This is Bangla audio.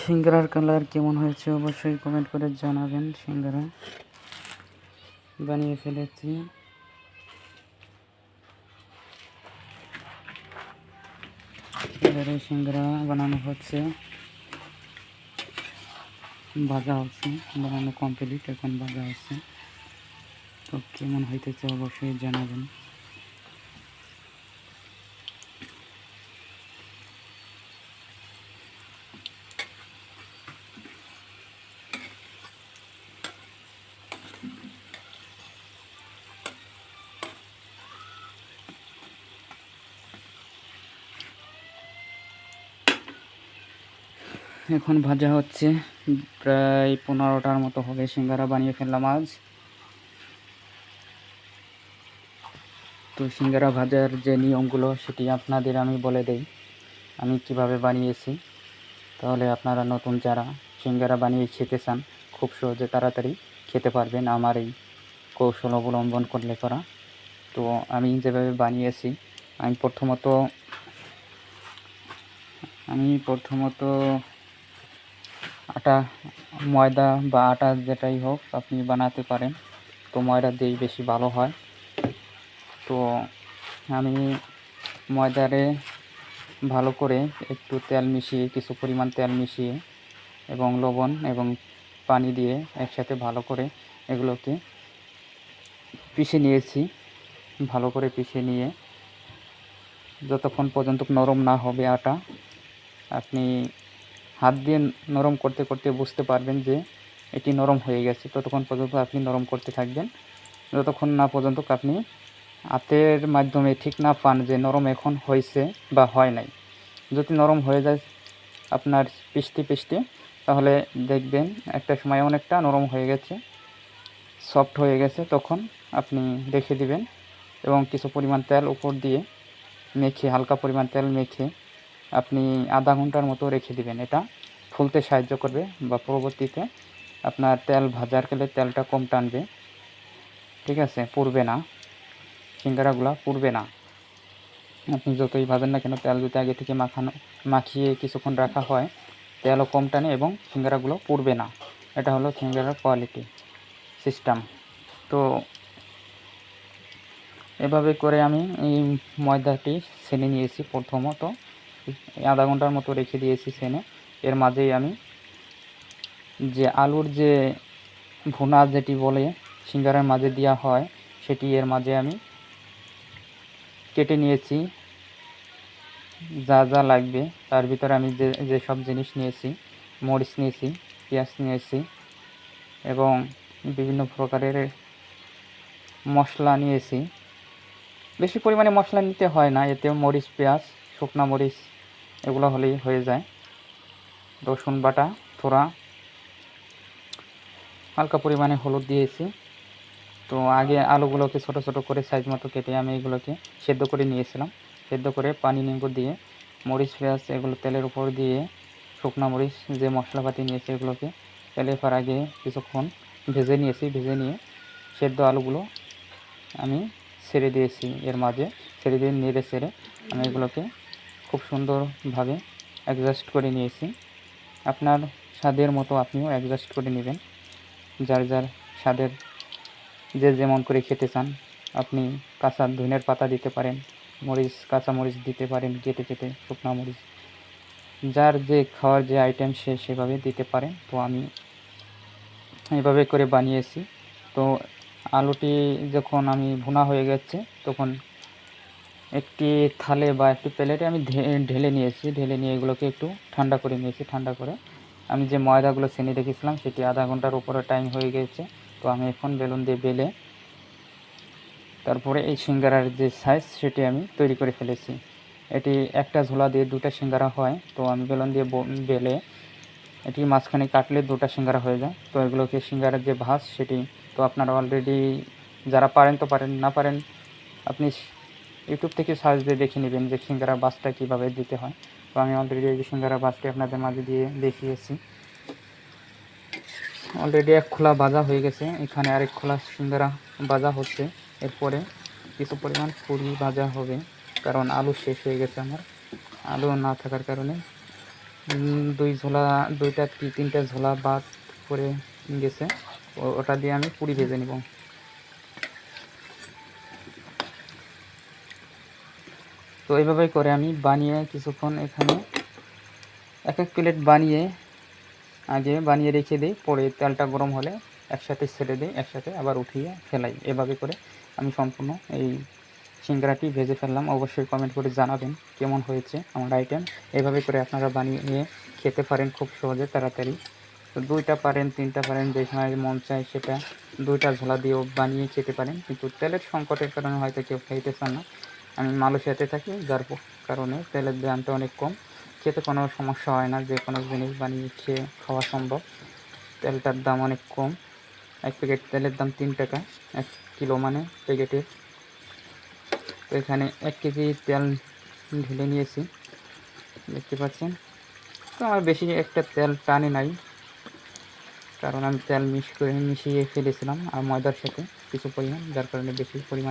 সিঙ্গারার কালার কেমন হয়েছে অবশ্যই কমেন্ট করে জানাবেন সিঙ্গারা। বানিয়ে ফেলেছি। সিঙ্গারা বানানো হচ্ছে। ভাজা হচ্ছে, বানানো কমপ্লিট এখন ভাজা হচ্ছে। তো কেমন হইতেছে অবশ্যই জানাবেন। এখন ভাজা হচ্ছে। প্রায় পনেরোটার মতো হবে, সিঙ্গারা বানিয়ে ফেললাম আজ। তো সিঙ্গারা ভাজার যে নিয়মগুলো, সেটি আপনাদের আমি বলে দেই। আমি কীভাবে বানিয়েছি, তাহলে আপনারা নতুন যারা সিঙ্গারা বানিয়ে খেতে চান, খুব সহজে তাড়াতাড়ি খেতে পারবেন আমার এই কৌশল অবলম্বন করলে করা। তো আমি যেভাবে বানিয়েছি, আমি প্রথমত আমি প্রথমত আটা ময়দা বা আটা যেটাই হোক আপনি বানাতে পারেন। তো ময়দা দিয়েই বেশি ভালো হয়। তো আমি ময়দারে ভালো করে একটু তেল মিশিয়ে, কিছু পরিমাণ তেল মিশিয়ে এবং লবণ এবং পানি দিয়ে একসাথে ভালো করে এগুলোকে পিষে নিয়েছি। ভালো করে পিষে নিয়ে যতক্ষণ পর্যন্ত নরম না হবে আটা, আপনি হাত দিয়ে নরম করতে করতে বুঝতে পারবেন যে এটি নরম হয়ে গেছে। ততক্ষণ পর্যন্ত আপনি নরম করতে থাকবেন। যতক্ষণ না পর্যন্ত আপনি হাতের মাধ্যমে ঠিক না পান যে নরম এখন হয়েছে বা হয় নাই। যদি নরম হয়ে যায় আপনার পিষ্টি পিষ্টি, তাহলে দেখবেন একটা সময় অনেকটা নরম হয়ে গেছে, সফট হয়ে গেছে। তখন আপনি রেখে দিবেন এবং কিছু পরিমাণ তেল উপর দিয়ে মেখে, হালকা পরিমাণ তেল মেখে আপনি আধা ঘণ্টার মতো রেখে দিবেন। এটা ফুলতে সাহায্য করবে বা পরবর্তীতে আপনার তেল ভাজার গেলে তেলটা কম টানবে। ঠিক আছে? পুড়বে না। সিঙ্গারাগুলো পুড়বে না। আপনি যতই ভাবেন না কেন, তেল যদি আগে থেকে মাখানো, মাখিয়ে কিছুক্ষণ রাখা হয়, তেলও কম টানে এবং সিঙ্গারাগুলো পুড়বে না। এটা হলো সিঙ্গারার কোয়ালিটি সিস্টেম। তো এভাবে করে আমি এই ময়দাটি ছেনে নিয়েছি প্রথমত। আধা ঘণ্টার মতো রেখে দিয়েছি সেনে। এর মাঝেই আমি যে আলুর যে ভুনা যেটি বলে, সিঙ্গারার মাঝে দেওয়া হয়, সেটি এর মাঝে আমি কেটে নিয়েছি। যা যা লাগবে, তার ভিতরে আমি যে যেসব জিনিস নিয়েছি, মরিচ নিয়েছি, পেঁয়াজ নিয়েছি এবং বিভিন্ন প্রকারের মশলা নিয়েছি। বেশি পরিমাণে মশলা নিতে হয় না এতে মরিচ, পেঁয়াজ, শুকনা মরিচ এগুলো হলেই হয়ে যায়। রসুন বাটা, থোড়া, হালকা পরিমাণে হলুদ দিয়েছি। তো আগে আলুগুলোকে ছোট ছোট করে সাইজ মতো কেটে আমি এগুলোকে সেদ্ধ করে নিয়েছিলাম। সেদ্ধ করে পানি নিম্বু দিয়ে, মরিচ, পেঁয়াজ, এগুলো তেলের উপর দিয়ে, শুকনো মরিচ, যে মশলাপাতি নিয়েছি এগুলোকে তেলে ফার আগে কিছুক্ষণ ভেজে নিয়েছি। ভেজে নিয়ে সেদ্ধ আলুগুলো আমি ছেড়ে দিয়েছি। এর মাঝে ছেড়ে দিয়ে নেড়ে ছেড়ে আমি এগুলোকে খুব সুন্দরভাবে অ্যাডজাস্ট করে নিয়েছি। আপনার স্বাদের মতো আপনিও অ্যাডজাস্ট করে নেবেন। যার যার স্বাদের যে যেমন করে খেতে চান, আপনি কাঁচা ধনের পাতা দিতে পারেন, মরিচ, কাঁচা মরিচ দিতে পারেন, কেটে কেটে শুকনো মরিচ। যার যে খাওয়ার যে আইটেম সে সেভাবে দিতে পারেন। তো আমি এইভাবে করে বানিয়েছি। তো আলুটি যখন আমি ভুনা হয়ে গেছে, তখন একটি থালে বা একটি প্লেটে আমি ঢেলে নিয়েছি। ঢেলে নিয়ে এগুলোকে একটু ঠান্ডা করে নিয়েছি, ঠান্ডা করে। আমি যে ময়দাগুলো ছেনে রেখেছিলাম সেটি আধা ঘণ্টার উপরে টাইম হয়ে গেছে। তো আমি এখন বেলুন দিয়ে বেলে তারপরে এই সিঙ্গারার যে সাইজ সেটি আমি তৈরি করে ফেলেছি। এটি একটা ঝোলা দিয়ে দুটা সিঙ্গারা হয়, তো আমি বেলুন দিয়ে বেলে এটি মাঝখানে কাটলে দুটা সিঙ্গারা হয়ে যায়। তো এগুলোকে সিঙ্গারার যে ভাস সেটি তো আপনারা অলরেডি যারা পারেন তো পারেন, না পারেন, আপনি ইউটিউব থেকে সার্চ দিয়ে দেখে নেবেন যে সিঙ্গারা বাসটা কীভাবে দিতে হয়। তো আমি অলরেডি এই যে সিঙ্গারা বাসটি আপনাদের মাঝে দিয়ে দেখিয়েছি। অলরেডি এক খোলা বাজা হয়ে গেছে। এখানে আরেক খোলা সিঙ্গারা বাজা হচ্ছে। এরপরে কিছু পরিমাণ পুরি ভাজা হবে, কারণ আলু শেষ হয়ে গেছে আমার। আলু না থাকার কারণে দুই ঝোলা, দুইটা তিনটা ঝোলা বাদ করে গেছে। ওটা দিয়ে আমি পুরি ভেজে নিব। তো এইভাবেই করে আমি বানিয়ে কিছুক্ষণ এখানে এক এক প্লেট বানিয়ে আগে বানিয়ে রেখে দিই, পরে তেলটা গরম হলে একসাথে ছেড়ে দিই, একসাথে আবার উঠিয়ে ফেলাই। এভাবে করে আমি সম্পূর্ণ এই সিঙ্গারাটি ভেজে ফেললাম। অবশ্যই কমেন্ট করে জানাবেন কেমন হয়েছে আমার আইটেম। এভাবে করে আপনারা বানিয়ে খেতে পারেন খুব সহজে, তাড়াতাড়ি। তো দুইটা পারেন, তিনটা পারেন, যে সময় মন চায় সেটা দুইটা ঝোলা দিয়েও বানিয়ে খেতে পারেন। কিন্তু তেলের সংকটের কারণে হয়তো কেউ খাইতে চান না। আমি মালয়েশিয়াতে থাকি যার কারণে তেলের দামটা অনেক কম। খেতে কোনো সমস্যা হয় না, যে কোনো জিনিস বানিয়ে খেয়ে খাওয়া সম্ভব। তেলটার দাম অনেক কম। এক প্যাকেট তেলের দাম তিন টাকা, এক কিলো মানে প্যাকেটের তো এখানে এক কেজি তেল ঢেলে নিয়েছি, দেখতে পাচ্ছেন। তো আমার বেশি একটা তেল টানে নাই, কারণ আমি তেল মিশ করে মিশিয়ে ফেলেছিলাম আর ময়দার সাথে কিছু পরিমাণ, যার কারণে বেশি পরিমাণ